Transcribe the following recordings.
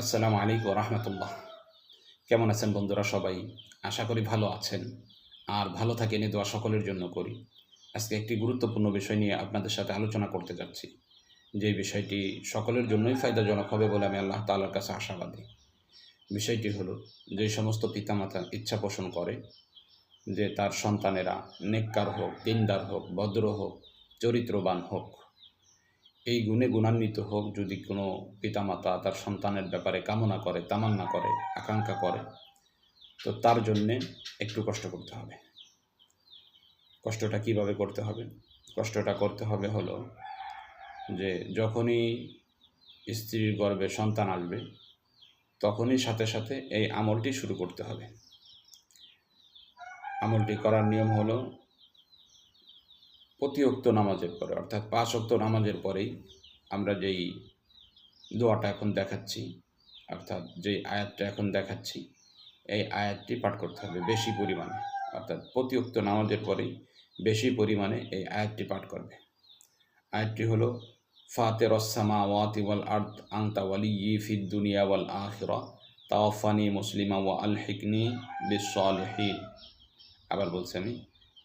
আসসালামু আলাইকুম রহমতুল্লাহ কেমন আছেন বন্ধুরা সবাই? আশা করি ভালো আছেন। আর ভালো থাকেন এই দোয়া সকলের জন্য করি। আজকে একটি গুরুত্বপূর্ণ বিষয় নিয়ে আপনাদের সাথে আলোচনা করতে যাচ্ছি। যে বিষয়টি সকলের জন্যই ফায়দাজনক হবে বলে আমি আল্লাহ তালার কাছে আশাবাদী। বিষয়টি হলো, যে সমস্ত পিতামাতা ইচ্ছা পোষণ করে, যে তার সন্তানেরা নেককার হোক, দিনদার হোক, ভদ্র হোক, চরিত্রবান হোক এই গুণে গুণান্বিত হোক যদি কোনো পিতামাতা তার সন্তানের ব্যাপারে কামনা করে, তামান্না করে, আকাঙ্ক্ষা করে, তো তার জন্যে একটু কষ্ট করতে হবে। কষ্টটা কীভাবে করতে হবে? কষ্টটা করতে হবে হলো যে যখনই স্ত্রীর গর্ভে সন্তান আসবে, তখনই সাথে সাথে এই আমলটি শুরু করতে হবে। আমলটি করার নিয়ম হলো প্রতি অক্ত নামাজের পরে, অর্থাৎ পাঁচ অক্ত নামাজের পরেই আমরা যেই দোয়াটা এখন দেখাচ্ছি, অর্থাৎ যেই আয়াতটা এখন দেখাচ্ছি, এই আয়াতটি পাঠ করতে হবে বেশি পরিমাণে, অর্থাৎ প্রতি অক্ত নামাজের পরেই বেশি পরিমাণে এই আয়াতটি পাঠ করবে। আয়াতটি হলো ফাতে রসামা ওয়াতি ওয়াল আর্দ আংতা ওয়ালি ই ফিদ দুনিয়া ওয়াল আখিরা, তাওয়াফানি মুসলিমা ওয়া আল হিকনি বিশ্বলহীন আবার বলছি আমি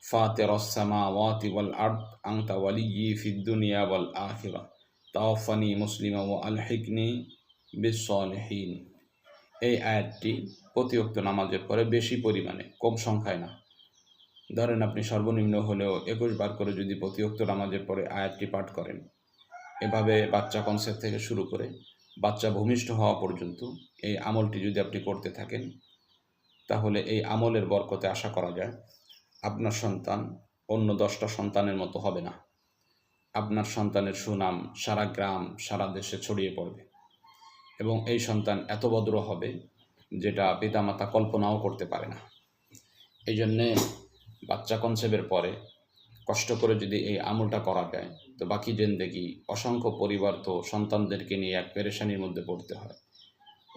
ফাতের السماوات والأرض أنت ولي في الدنيا والآخرة তাওফানি মুসলিমা ও আলহিকনি বিশ্বলহীন এই আয়াতটি প্রতিউক্ত নামাজের পরে বেশি পরিমাণে কম সংখ্যায় না ধরেন আপনি সর্বনিম্ন হলেও একুশ বার করে যদি প্রতিউক্ত নামাজের পরে আয়াতটি পাঠ করেন এভাবে বাচ্চা কনসেপ্ট থেকে শুরু করে বাচ্চা ভূমিষ্ঠ হওয়া পর্যন্ত এই আমলটি যদি আপনি করতে থাকেন তাহলে এই আমলের বরকতে আশা করা যায় আপনার সন্তান অন্য দশটা সন্তানের মতো হবে না। আপনার সন্তানের সুনাম সারা গ্রাম, সারা দেশে ছড়িয়ে পড়বে। এবং এই সন্তান এত ভদ্র হবে যেটা পিতামাতা কল্পনাও করতে পারে না। এই জন্যে বাচ্চা কনসেপ্টের পরে কষ্ট করে যদি এই আমলটা করা যায়, তো বাকি জেন্দেগি অসংখ্য পরিবার তো সন্তানদেরকে নিয়ে এক পেরেশানির মধ্যে পড়তে হয়।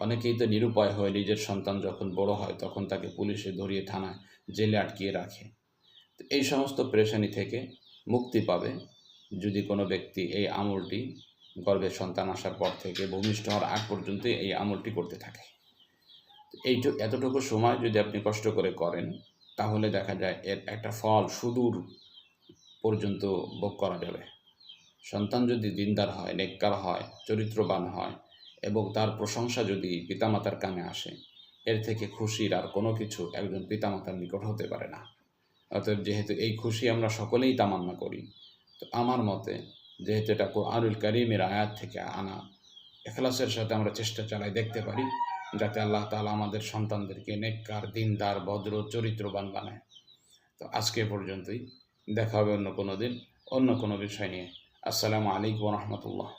অনেকেই তো নিরুপায় হয় নিজের সন্তান যখন বড় হয়, তখন তাকে পুলিশে ধরিয়ে থানায় জেলে আটকিয়ে রাখে। এই সমস্ত পেরেশানি থেকে মুক্তি পাবে যদি কোনো ব্যক্তি এই আমলটি গর্ভের সন্তান আসার পর থেকে ভূমিষ্ঠ হওয়ার আগ পর্যন্ত এই আমলটি করতে থাকে। এইটু, এতটুকু সময় যদি আপনি কষ্ট করে করেন, তাহলে দেখা যায় এর একটা ফল, সুদূর পর্যন্ত ভোগ করা যাবে। সন্তান যদি দিনদার হয়, নেককার হয়, চরিত্রবান হয় এবং তার প্রশংসা যদি পিতামাতার কানে আসে, এর থেকে খুশির আর কোনো কিছু একজন পিতামাতার নিকট হতে পারে না। অতএব যেহেতু এই খুশি আমরা সকলেই তামান্না করি, তো আমার মতে যেহেতু এটা কোরআনুল করিমের আয়াত থেকে আনা, এখলাসের সাথে আমরা চেষ্টা চালাই দেখতে পারি, যাতে আল্লাহ তালা আমাদের সন্তানদেরকে নেককার, দিনদার, ভদ্র, চরিত্রবান বানায়। তো আজকে পর্যন্তই, দেখা হবে অন্য কোনো দিন, অন্য কোনো বিষয় নিয়ে। আসসালামু আলাইকুম রহমতুল্লাহ।